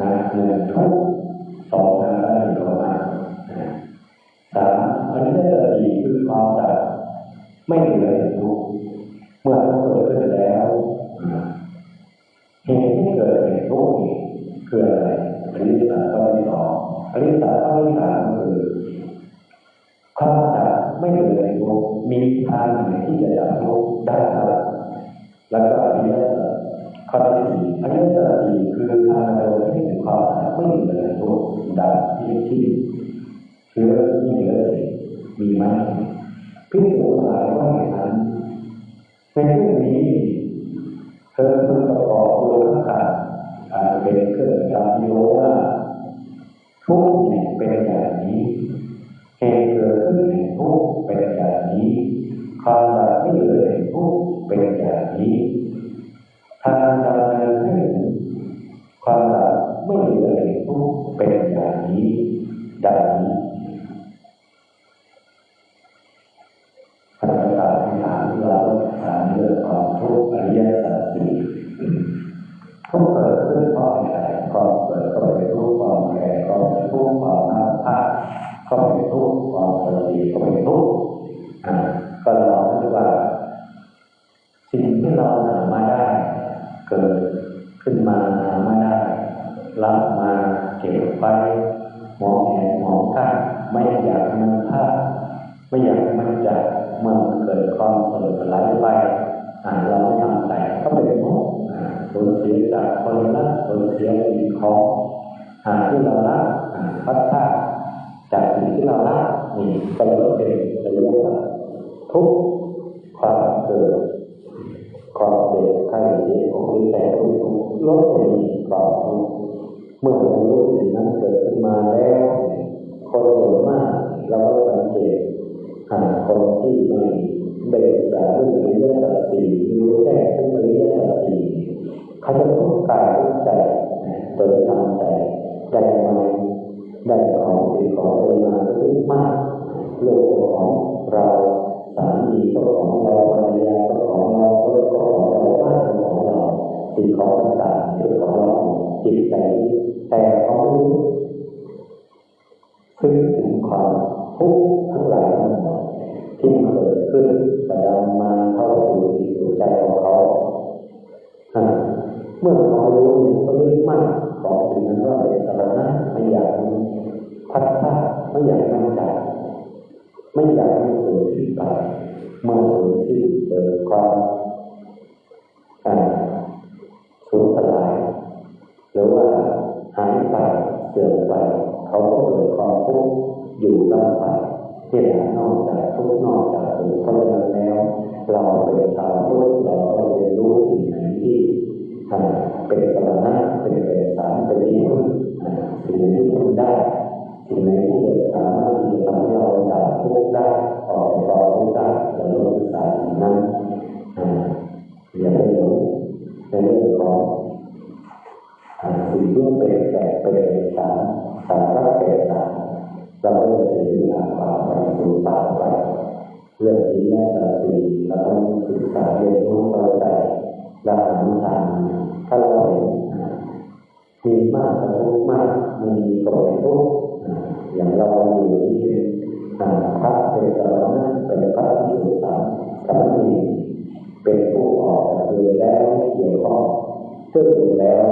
นะหนึ่งทุกสองนะได้หรือไม่นะสามอันนี้จะดีคือความดับไม่เหลือทุกเมื่อทุกเกิดขึ้นแล้วเหตุที่เกิดเหตุทุกข์คืออะไรอริยสัจข้อที่สองอริยสัจข้อที่สามคือความดับไม่เหลือทุกมีทางไหนที่จะดับทุกได้ครับแล้วก็อริยสัจ ข้อที่สี่อริยสัจสี่คือทางเราที่ถึงความดับไม่เหลือทุกข์ดับที่ที่เชื้อที่เหลือมีไหมพิสูจน์หลายว่าอย่างนั้นในเรื่องนี้เธอเพิ่งประกอบโลกธาตุอาจเป็นเครื่องจำโยว่าทุกข์เนี่ยเป็นอย่างนี้เหตุเกิดขึ้นแห่งทุกเป็นอย่างนี้ความดับไม่เหลือแห่งทุกเป็นอย่างนี้ ทางดำเนินให้ความดับไม่เหลือแห่งทุกเป็นอย่างนี้ดังนี้คำถามที่ถามเราถามเรื่องของทุกข์อริยสัจสี่ทุกเกิดขึ้นเพราะอะไรความเกิดก็เป็นทุกข์ความแก่ก็เป็นทุกข์ความพัดพลาก็เป็นทุกข์ความเสติก็เป็นทุกข์ ขึ้นมาหามาได้รับมาเก็บไปมองเห็นมองข้าไม่อยากมันพลาดไม่อยากมันจากมันเกิดความสลดสลไปอ่าเราไม่ทำแต่ก็เป็นทุกข์อ่าสูญเสียจากคนรักสูญเสียสิ่งของอ่าที่เรารักพัดพลาดจากสิ่งที่เรารักนี่ก็เลยเป็นเรียกว่าทุกข์ความเกิดความเจ็บไข้เจ็บของที่แต่ ลดไปมีความทุกข์เมื่อเรารู้สิ่งนั้นเกิดขึ้นมาแล้ว คนส่วนมากเราก็สังเกตหาคนที่ไม่ได้ศึกษาเรื่องอริยสัจสี่รู้แจ้งเรื่อริยสัจสี่เขาจะทุกข์กายทุกใจโดยทำใจได้มาได้ของสิ่งของอะไรมาก็ทุกข์มากโลก ต่างๆเป็นของเราจิตใจแต่เขาไม่รู้ซึ่งถึงความทุกข์ทั้งหลายทั้งหมดที่เกิดขึ้นประดังมาเข้าสู่จิตใจของเขาเมื่อเขารู้เขายึดมั่นของสิ่งนั้นว่าเป็นสาระไม่อยากพัดพาไม่อยากมันจากไม่อยากให้มันสูญสิ้นไปเมื่อสูญสิ้นเกิดความ อ่าสูญสลายหรือว่าหายไปเสื่อมไป เขาก็เกิดความทุกข์อยู่ร่ำไปที่หานอกจากทุกข์นอกจากสุขเพราะฉะนั้นแล้ว เราเป็นชาวพุทธเราก็เรียนรู้สิ่งไหนที่อ่าเป็นสาระเป็นเอกสารเป็นที่พึ่งสิ่งไหนที่พึ่งได้สิ่งไหนที่จะสามารถที่จะทำให้เราจากทุกข์ได้ออกจากทุกข์ได้เราต้องศึกษาสิ่งนั้นอ่าอย่าไปหลงในเรื่องของ อันสิ่งที่เป็นแต่เป็นเอกสารสาระเอกสารเราก็จะเสียเวลาเปล่าไปสูญเปล่าไปเรื่องนี้แน่แต่สิ่เราต้องศึกษาเรียนรู้เข้าใจและหาทางถ้าเราเห็นมีมากกับทุกมากมีก็เป็นทุกอย่างเราอยู่ที่เป็นพระเป็นสารณะเป็นพระที่สุดสามสามนีเป็นผู้ออกจากเรือแล้วเกี่ยวข้องซึ่งอยู่แล้ว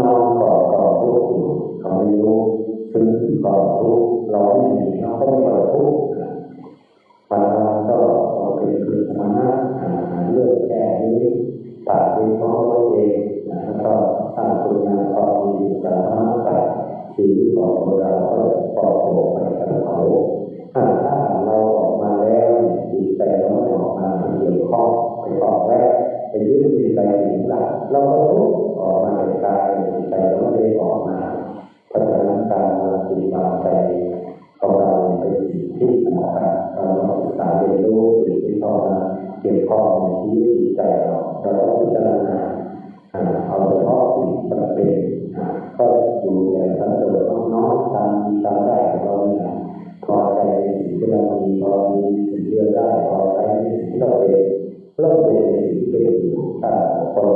นอนก่อก่อทุกข์อยู่เขาไม่รู้ซึ้งก่อทุกข์เราไม่มีเขาก็ไม่ก่อทุกข์บางวันก็เอาเป็นคือสมณะเรื่องแก้นี้ปากเป็นของตัวเองแล้วก็สร้างคุณงามความดีสาธารณะชีวิตของเราก็ปลอดโปร่งไปกับเขาถ้าเราออกมาแล้วจิตใจเราไม่ออกมาเกี่ยวข้องไปออกแรกไปยึดจิตใจถึงหลักเราก็ทุกอ จิตใจเราไม่ได้ออกมาเพราะฉะนั้นการวางจิตวางใจของเราเป็นสิ่งที่สำคัญเราต้องศึกษาเรียนรู้สิ่งที่เข้ามาเกี่ยวข้องในชีวิตจิตใจเราเราต้องพิจารณาเอาเฉพาะสิ่งจำเป็นข้อทำได้ของเราเนี่ยพอใจในสิ่งที่เรามีพอมีสิ่งที่เราได้พอใจในสิ่งที่เราเป็นเริ่มเป็นในสิ่งที่เป็นอยู่ถ้าคน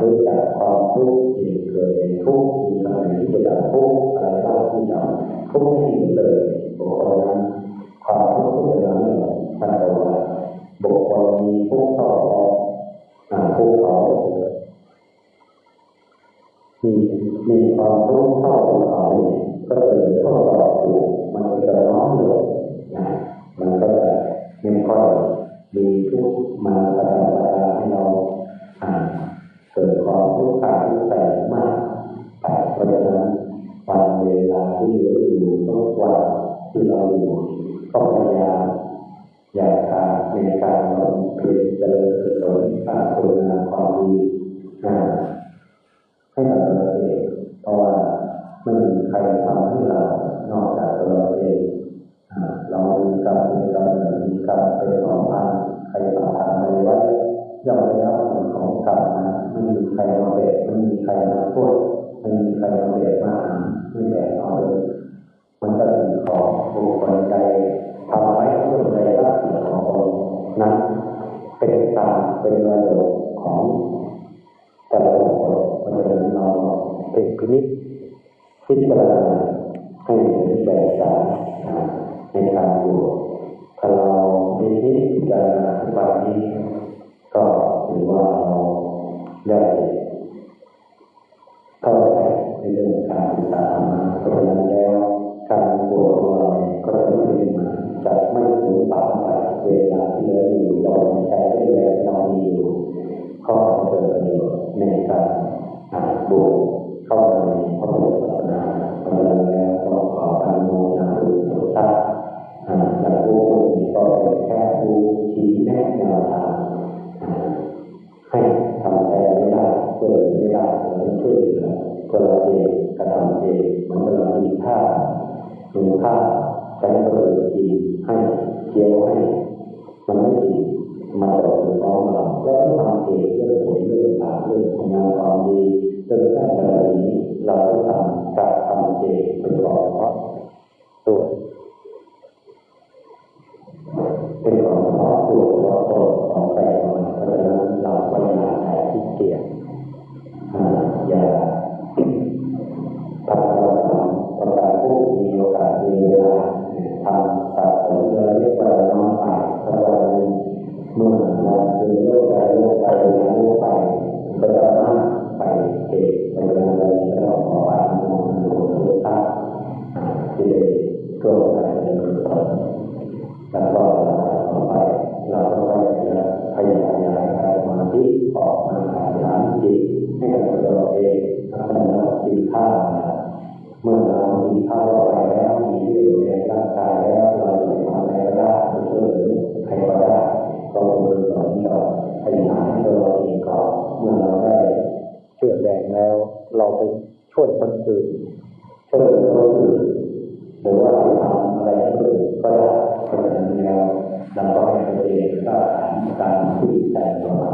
รู้จักความทุกข์ที่เกิดในทุกข์มีอะไรที่จะดับทุกข์อะไรบ้างที่ดับทุกข์ไม่เห็นเลยบุคคลนั้นความทุกข์ที่เราเนี่ยท่านบอกว่าบุคคลมีทุกข์ต่อภูเขามีมีความทุกข์เท่าภูเขาก็เลยเท่าต่อภูมันจะน้อยลงนะมันก็จะม่ค่อยมีทุกข์ ข์กายทุกมากแต่เพราะฉะนั้นวันเวลาที่เหลืออยู่ทุกวันที่เราอยู่ก็พยายามอย่าขาดในการบำเพ็ญเจริญกุศลสร้างคุณงามความดีให้กับตัวเองเพราะว่าไม่มีใครทำให้เรานอกจากตัวเราเองเรามีกรรมเป็นกรรมมีกรรมเป็นของพันใครทำทำอะไรไว้ ย่อมได้รับผลของกรรมนะไม่มีใครมาเบ็ดไม่มีใครมาพูดไม่มีใครมาเบ็ดมาหาไม่แบกเอาเลยมันก็เป็นของบุคคลใดทำไว้เพื่อในรักสิ่งของคนนั้นเป็นตามเป็นระดับของแต่ละบุคคลเพราะฉะนั้นเราเป็นพินิจพิจารณาให้เห็นแก่ใจในการอยู่ถ้าเราพินิจพิจารณาแบบนี้ก็ถือว่าเรา ได้เข้าใจในเรื่องการศึกษามาเพราะฉะนั้นแล้ว การบวชของเราก็จะไม่มาจะไม่สูญเปล่าไปเวลาที่เหลืออยู่เราใช้ได้แรงเรามีอยู่ก็เกิดประโยชน์ในการบวชเข้าในพระพุทธศาสนาเพราะฉะนั้นแล้วก็ขออนุโมทนาบุญทุกท่านและผู้นี้ก็เป็นแค่ผู้ชี้แนะแนวทาง ค่าใช้ประโยชน์ดีให้เกี่ยวให้มันไม่ดีมาตกอยู่ของเราแล้วทำเองเรื่องผลเรื่องผาเรื่องงานความดีเรื่องแค่อะไรนี้เราต้องทำจากทำเองเป็นหลั เราพยายามให้ตัวเราเองก่อนเมื่อเราได้เชื่อแรงแล้ว เราไปช่วยคนอื่นช่วยคนอื่นหรือว่าทำอะไรคนอื่นก็ได้เพราะฉะนั้นแล้วเราก็ให้ตัวเองก็การที่ใจเราพัฒนา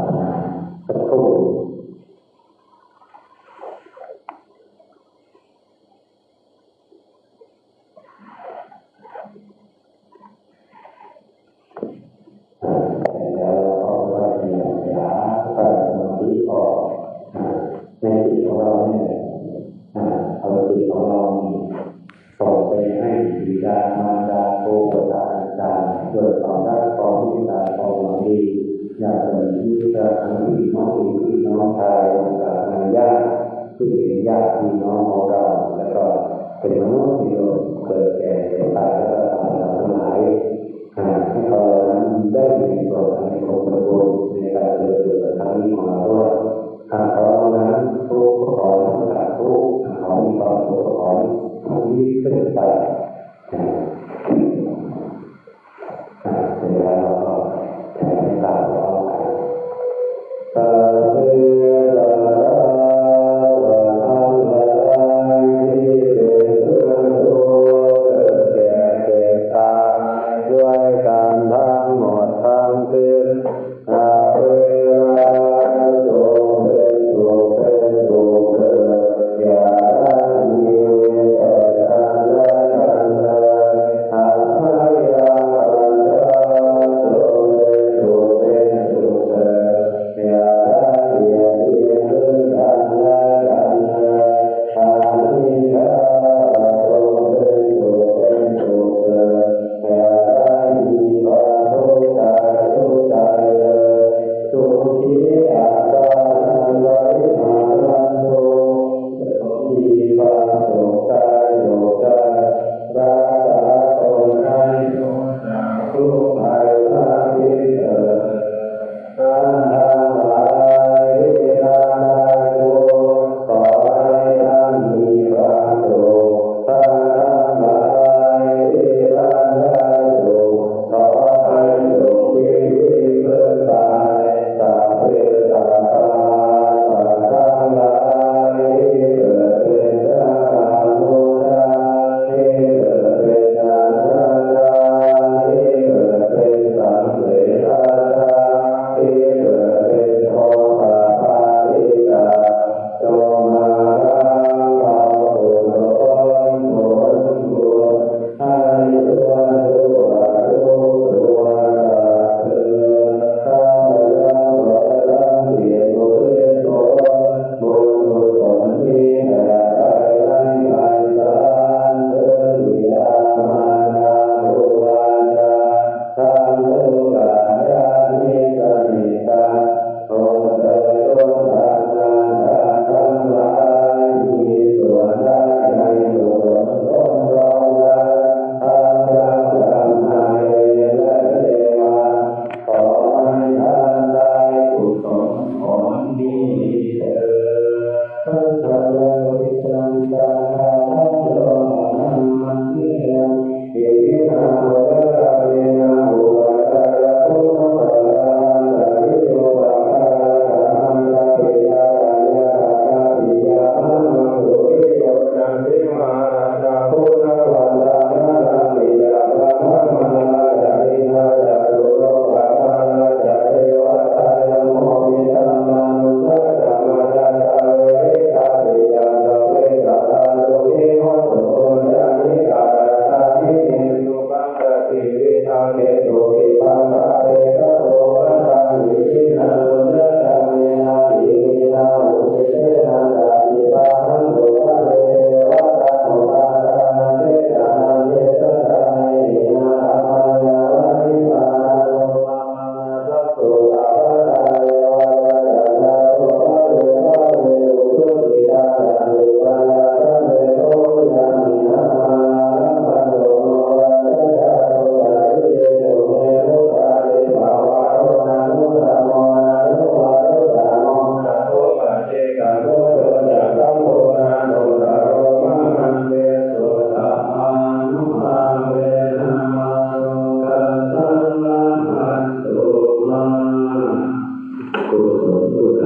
พี่น้องของเราแล้วก็เป็นมนุษย์ที่เกิดแก่เจ็บตายแล้ว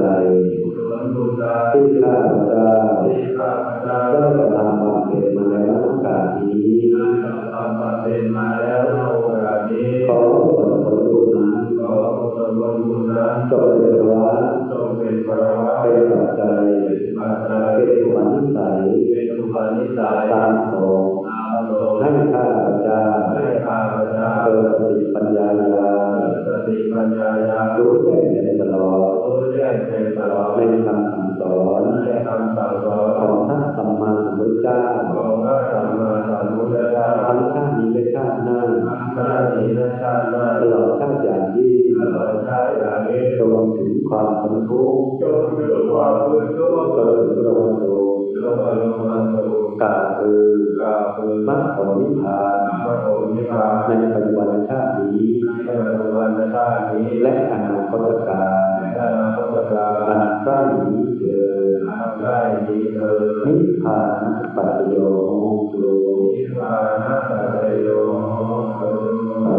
ใจที่ข้าพเจ้าได้กระทำบาปเป็นมาแล้วโอกาสนี้ขอส่วนผลบุญนั้นจงเป็นพระเป็นปัจจัยเป็นอุปนิสัยตามสงให้ข้าพเจ้าเกิดสติปัญญาญา ติปัญญาญารู้แจ้งแทงตลอดรู้แจ้งเป็นตลอดในคำสั่งสอนในคำสั่งสอนของพระสัมมาสัมพุทธเจ้าของพระสัมมาสัมพุทธเจ้าทั้งชาตินี้และชาติหน้าพระนี้และชาติหน้าตลอดชาติอย่างยิ่งตลอดชาติอย่างนี้รวมถึงความพ้นทุกข์จงมีความรู้ชั่วจนถึงโลกโลกโลกอารมณ์มันตุกาคือกาคือมรรคผลนิพพานพระโอนิพพานในปัจจุบัน นี้และอนาคตการอนาคตการอันใกล้นี้เถิดได้นี้เถิดนิพพานปัจโยโหตุนิพพานปัจจโยโหตุ